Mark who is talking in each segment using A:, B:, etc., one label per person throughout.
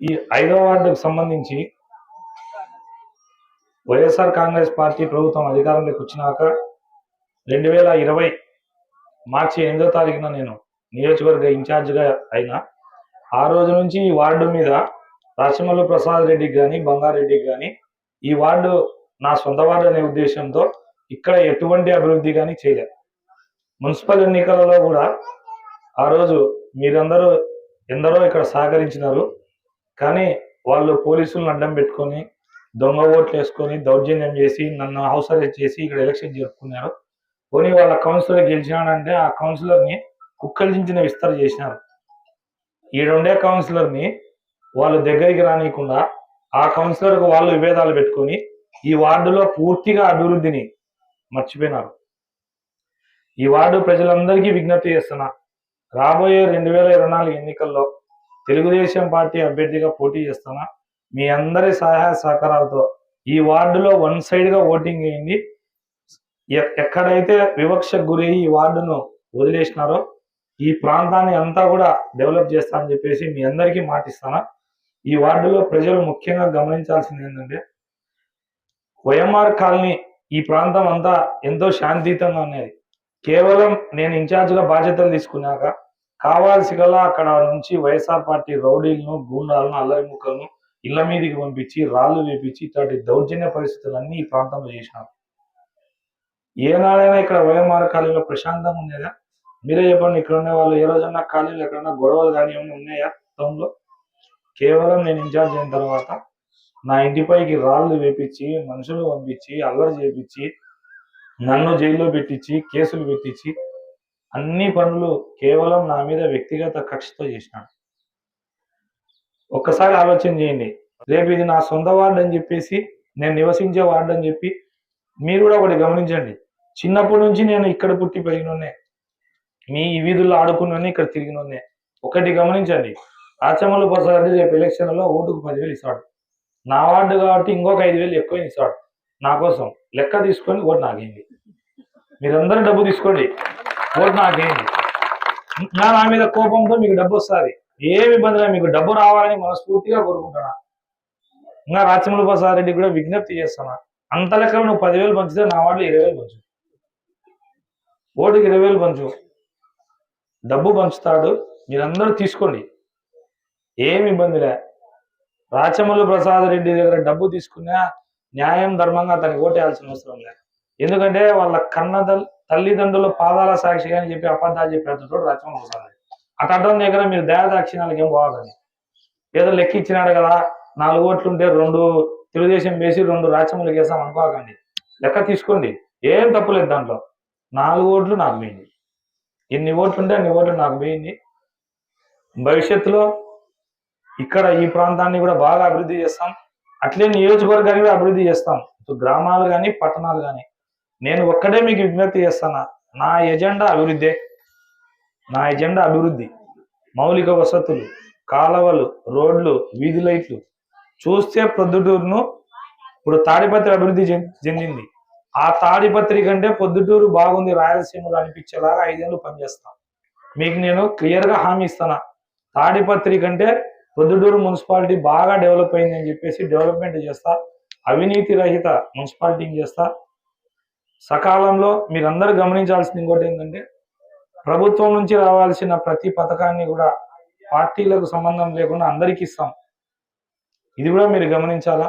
A: ఈ ఐదో వార్డుకు సంబంధించి వైఎస్ఆర్ కాంగ్రెస్ పార్టీ ప్రభుత్వం అధికారంలోకి వచ్చినాక రెండు వేల ఇరవై మార్చి ఎనిమిదో తారీఖున నేను నియోజకవర్గ ఇన్ఛార్జిగా అయినా ఆ రోజు నుంచి ఈ వార్డు మీద రాచమల్లు ప్రసాద్ రెడ్డికి కానీ బంగారెడ్డికి కానీ ఈ వార్డు నా సొంత వార్డు అనే ఉద్దేశంతో ఇక్కడ ఎటువంటి అభివృద్ధి కానీ చేయలేదు మున్సిపల్ ఎన్నికలలో కూడా ఆ రోజు మీరందరూ ఎందరో ఇక్కడ సహకరించినారు. కానీ వాళ్ళు పోలీసులను అడ్డం పెట్టుకొని దొంగ ఓట్లు వేసుకొని దౌర్జన్యం చేసి నన్ను హౌస్ అరెస్ట్ చేసి ఇక్కడ ఎలక్షన్ జరుపుకున్నారు. పోనీ వాళ్ళ కౌన్సిలర్ గెలిచినాడంటే ఆ కౌన్సిలర్ని కుక్కలు దించిన విస్తర చేసినారు. ఈడుండే కౌన్సిలర్ని వాళ్ళు దగ్గరికి రానియకుండా ఆ కౌన్సిలర్కు వాళ్ళు విభేదాలు పెట్టుకొని ఈ వార్డులో పూర్తిగా అభివృద్ధిని మర్చిపోయినారు. ఈ వార్డు ప్రజలందరికీ విజ్ఞప్తి చేస్తున్నా రాబోయే రెండు వేల ఇరవై నాలుగు ఎన్నికల్లో తెలుగుదేశం పార్టీ అభ్యర్థిగా పోటీ చేస్తున్నా మీ అందరి సహాయ సహకారాలతో ఈ వార్డులో వన్ సైడ్గా ఓటింగ్ వేయండి ఎ- ఎక్కడైతే వివక్షకు గురి ఈ వార్డును వదిలేసినారో ఈ ప్రాంతాన్ని అంతా కూడా డెవలప్ చేస్తా అని చెప్పేసి మీ అందరికీ మాటిస్తానా. ఈ వార్డులో ప్రజలు ముఖ్యంగా గమనించాల్సింది ఏంటంటే వైఎంఆర్ కాలనీ ఈ ప్రాంతం అంతా ఎంతో శాంతియుతంగా ఉన్నది. కేవలం నేను ఇన్ఛార్జ్గా బాధ్యతలు తీసుకున్నాక కావాల్సి గలా అక్కడ నుంచి వైఎస్ఆర్ పార్టీ రౌడీలను గూండాలను అల్లరి ముక్కలను ఇళ్ళ మీదకి పంపించి రాళ్ళు వేపించి ఇట్లాంటి దౌర్జన్య పరిస్థితులన్నీ ఈ ప్రాంతంలో చేసినారు. ఏనాడైనా ఇక్కడ వైఎంఆర్ కాలనీలో ప్రశాంతంగా ఉండేదా మీరే చెప్పండి ఇక్కడ ఉండే వాళ్ళు ఏ రోజన్నా కాలనీలో ఎక్కడన్నా గొడవలు కానీ ఏమైనా ఉన్నాయా? టౌన్లో కేవలం నేను ఇన్ఛార్జ్ అయిన తర్వాత నా ఇంటిపైకి రాళ్ళు వేపించి మనుషులు పంపించి అల్లరి చేపించి నన్ను జైల్లో పెట్టించి కేసులు పెట్టించి అన్ని పనులు కేవలం నా మీద వ్యక్తిగత కక్షతో చేసినాడు. ఒక్కసారి ఆలోచన చేయండి. రేపు ఇది నా సొంత వార్డు అని చెప్పేసి నేను నివసించే వార్డు అని చెప్పి మీరు కూడా ఒకటి గమనించండి. చిన్నప్పటి నుంచి నేను ఇక్కడ పుట్టి పెరిగినోనే మీ ఈ వీధుల్లో ఆడుకున్నోనే ఇక్కడ తిరిగినోనే ఒకటి గమనించండి. ఆచమల్లు ప్రసాద్ రేపు ఎలక్షన్లో ఓటుకు పదివేలు ఇస్తాడు. నా వార్డు కాబట్టి ఇంకొక ఐదు వేలు ఎక్కువ ఇస్తాడు. నా కోసం లెక్క తీసుకొని ఓటు నాకేంది. మీరందరూ డబ్బు తీసుకోండి. ఓటు నాకేంది నా నా మీద కోపంతో మీకు డబ్బు వస్తుంది. ఏమి ఇబ్బంది లేదు మీకు డబ్బు రావాలని మనస్ఫూర్తిగా కోరుకుంటున్నా. ఇంకా రాచమూల ప్రసాద్ రెడ్డి కూడా విజ్ఞప్తి చేస్తున్నా. అంత లెక్కలు నువ్వు పదివేలు పంచితే నా వాళ్ళు ఇరవై వేలు పంచు. ఓటుకి ఇరవై వేలు పంచు. డబ్బు పంచుతాడు మీరందరూ తీసుకోండి. ఏమి ఇబ్బంది లే. రాచమల్లు ప్రసాద్ రెడ్డి దగ్గర డబ్బు తీసుకున్నా న్యాయం ధర్మంగా అతనికి ఓటేయాల్సిన అవసరం లేదు ఎందుకంటే వాళ్ళ కన్నదలు తల్లిదండ్రుల పాదాల సాక్షిగా అని చెప్పి అబద్ధాలు చెప్పేటప్పుడు రాచమల్లు ప్రసాద్ రెడ్డి అటం దగ్గర మీరు దయాదాక్షిణాలకు ఏం పోవాలని ఏదో లెక్క ఇచ్చినాడు కదా నాలుగు ఓట్లు ఉంటే రెండు తెలుగుదేశం వేసి రెండు రాచములు వేసాం అనుకోకండి. లెక్క తీసుకోండి. ఏం తప్పులేదు దాంట్లో. నాలుగు ఓట్లు నాకు పోయింది. ఎన్ని ఓట్లు ఉంటే అన్ని ఓట్లు నాకు పోయింది. భవిష్యత్తులో ఇక్కడ ఈ ప్రాంతాన్ని కూడా బాగా అభివృద్ధి చేస్తాం. అట్లే నియోజకవర్గాన్ని కూడా అభివృద్ధి చేస్తాం. గ్రామాలు కానీ పట్టణాలు కానీ నేను ఒక్కడే మీకు విజ్ఞప్తి చేస్తానా? నా ఎజెండా అభివృద్ధి. నా ఎజెండా అభివృద్ధి. మౌలిక వసతులు కాలవలు రోడ్లు వీధి లైట్లు. చూస్తే ప్రొద్దుటూరును ఇప్పుడు తాడిపత్రి అభివృద్ధి చెందింది. ఆ తాడిపత్రి కంటే పొద్దుటూరు బాగుంది రాయలసీమలో అనిపించేలాగా ఐదేళ్ళు పనిచేస్తాం. మీకు నేను క్లియర్గా హామీ ఇస్తానా? తాడిపత్రి కంటే పొద్దుటూరు మున్సిపాలిటీ బాగా డెవలప్ అయింది అని చెప్పేసి డెవలప్మెంట్ చేస్తా అవినీతి రహిత మున్సిపాలిటీని చేస్తా సకాలంలో మీరందరూ గమనించాల్సింది ఇంకోటి ఏంటంటే ప్రభుత్వం నుంచి రావాల్సిన ప్రతి పథకాన్ని కూడా పార్టీలకు సంబంధం లేకుండా అందరికీ ఇస్తాం. ఇది కూడా మీరు గమనించాలా?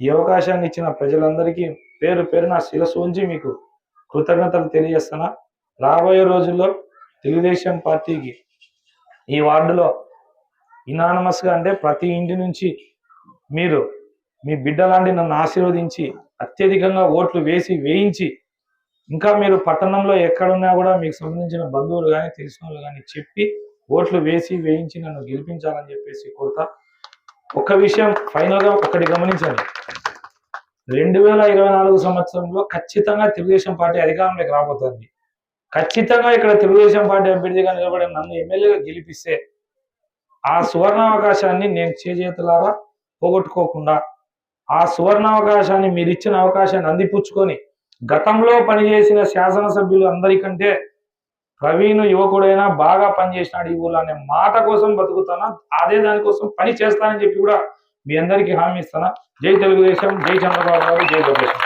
A: ఈ అవకాశాన్ని ఇచ్చిన ప్రజలందరికీ పేరు పేరు నా శిరస్సు ఉంచి మీకు కృతజ్ఞతలు తెలియజేస్తున్నా. రాబోయే రోజుల్లో తెలుగుదేశం పార్టీకి ఈ వార్డులో ఇనానమస్గా అంటే ప్రతి ఇంటి నుంచి మీరు మీ బిడ్డ లాంటి నన్ను ఆశీర్వదించి అత్యధికంగా ఓట్లు వేసి వేయించి ఇంకా మీరు పట్టణంలో ఎక్కడున్నా కూడా మీకు సంబంధించిన బంధువులు కానీ తెలిసిన వాళ్ళు కానీ చెప్పి ఓట్లు వేసి వేయించి నన్ను గెలిపించాలని చెప్పేసి కోరుతా. ఒక విషయం ఫైనల్గా ఒకటి గమనించండి. రెండు వేల ఇరవై నాలుగు సంవత్సరంలో ఖచ్చితంగా తెలుగుదేశం పార్టీ అధికారంలోకి రాబోతుంది. ఖచ్చితంగా ఇక్కడ తెలుగుదేశం పార్టీ అభ్యర్థిగా నిలబడి నన్ను ఎమ్మెల్యేగా గెలిపిస్తే ఆ సువర్ణావకాశాన్ని నేను చేజేతులారా పోగొట్టుకోకుండా ఆ సువర్ణావకాశాన్ని మీరు ఇచ్చిన అవకాశాన్ని అందిపుచ్చుకొని గతంలో పనిచేసిన శాసనసభ్యులు అందరికంటే ప్రవీణ్ యువకుడైనా బాగా పనిచేసినాడు ఈ ఊళ్ళో అనే మాట కోసం బతుకుతానా? అదే దానికోసం పని చేస్తానని చెప్పి కూడా మీ అందరికీ హామీ ఇస్తానా? జై తెలుగుదేశం జై చంద్రబాబు గారు జై లోకేష్.